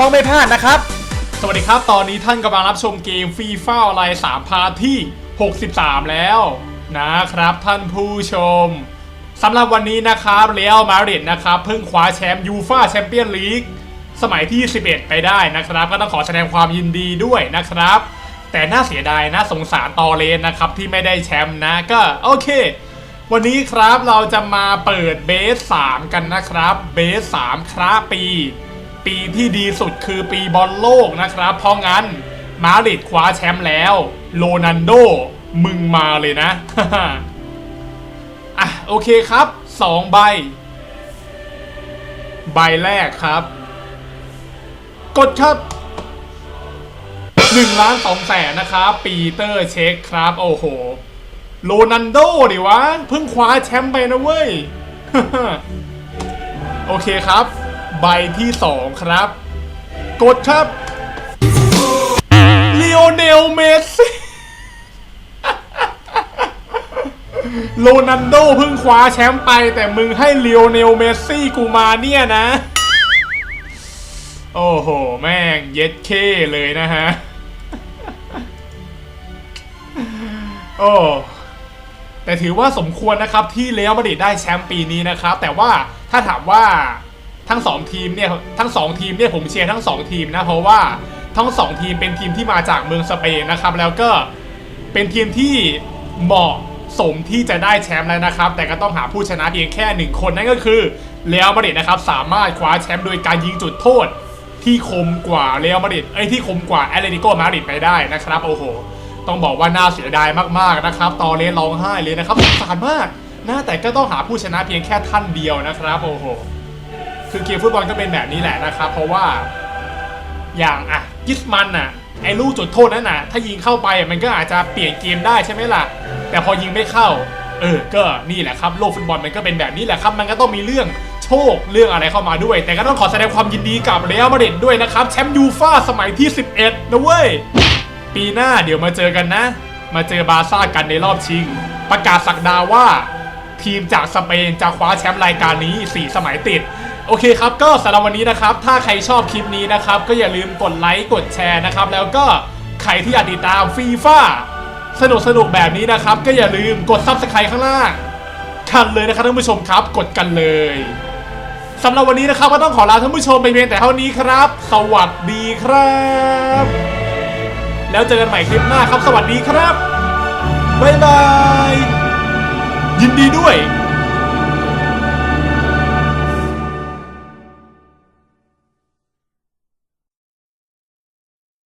ต้องไม่พลาดนะครับ สวัสดีครับ ตอนนี้ท่านกำลังรับชมเกมฟีฟ่าออนไลน์3พาร์ทที่ 63 แล้วนะครับท่านผู้ชมสำหรับวันนี้นะครับเรอัลมาดริดนะครับเพิ่งคว้าแชมป์ยูฟาแชมเปี้ยนลีกสมัยที่ 11 ไปได้นะครับ ก็ต้องขอแสดงความยินดีด้วยนะครับ แต่น่าเสียดายนะสงสารตอเลนนะครับที่ไม่ได้แชมป์นะก็โอเค วันนี้ครับเราจะมาเปิดเบส 3 กันนะครับ เบส 3 คราปี ปีที่ดีสุดคือปีบอลโลกนะครับ เพราะงั้นมาริดคว้าแชมป์แล้ว โรนันโด มึงมาเลยนะ อะ โอเคครับ2ใบ ใบแรกครับ กดครับ1ล้าน2แสนนะครับ ปีเตอร์เช็คครับ โอ้โห โรนันโดดิวะ เพิ่งคว้าแชมป์ไปนะเว้ย โอเคครับ ใบที่ 2 ครับ กดครับเลโอเนลเมสซี่โรนันโดเพิ่งคว้าแชมป์ไปแต่มึงให้เลโอเนลเมสซี่กูมาเนี่ยนะ โอ้โห แม่งเย็ดเคเลยนะฮะ โอ้แต่ถือว่าสมควรนะครับที่เรอัลมาดริดได้แชมป์ปีนี้นะครับ แต่ว่าถ้าถามว่า ทั้งสองทีมเนี่ยทั้งสองทีมเนี่ยผมเชียร์ทั้งสองทีมนะเพราะว่าทั้งสองทีมเป็นทีมที่มาจากเมืองสเปนนะครับ แล้วก็เป็นทีมที่เหมาะสมที่จะได้แชมป์แล้วนะครับ แต่ก็ต้องหาผู้ชนะเพียงแค่หนึ่งคนนั่นก็คือเรอัลมาดริดนะครับสามารถคว้าแชมป์โดยการยิงจุดโทษ ที่คมกว่าเรอัลมาดริดเอ้ยที่คมกว่าแอตเลติโกมาดริดไปได้นะครับโอ้โหต้องบอกว่าน่าเสียดายมากๆนะครับตอเลนร้องไห้เลยนะครับสงสารมากนะแต่ก็ต้องหาผู้ชนะเพียงแค่ท่านเดียวนะครับโอ้โห คือเกมฟุตบอลก็เป็นแบบนี้แหละนะครับ เพราะว่าอย่างอะกิสมันน่ะไอ้ลูกจุดโทษนั่นน่ะ ถ้ายิงเข้าไปมันก็อาจจะเปลี่ยนเกมได้ใช่ไหมล่ะ แต่พอยิงไม่เข้า เออ ก็นี่แหละครับโลกฟุตบอลมันก็เป็นแบบนี้แหละครับ มันก็ต้องมีเรื่องโชคเรื่องอะไรเข้ามาด้วย แต่ก็ต้องขอแสดงความยินดีกับเรอัลมาดริดด้วยนะครับแชมป์ยูฟ่าสมัยที่ 11 นะเว้ย ปีหน้าเดี๋ยวมาเจอกันนะ มาเจอบาซ่ากันในรอบชิง ประกาศสักดาว่า ทีมจากสเปนจะคว้าแชมป์รายการนี้ 4 สมัยติด โอเคครับก็สำหรับวันนี้นะครับ ถ้าใครชอบคลิปนี้นะครับ ก็อย่าลืมกดไลค์กดแชร์นะครับ แล้วก็ใครที่อยากติดตามฟีฟ่าสนุกสนุกๆแบบนี้นะครับ ก็อย่าลืมกดซับสไครต์ข้างล่างกันเลยนะครับท่านผู้ชมครับ กดกันเลยสำหรับวันนี้นะครับก็ต้องขอลาท่านผู้ชมไปเพียงแต่เท่านี้ครับ สวัสดีครับ แล้วเจอกันใหม่คลิปหน้าครับ สวัสดีครับบ๊ายบายยินดีด้วย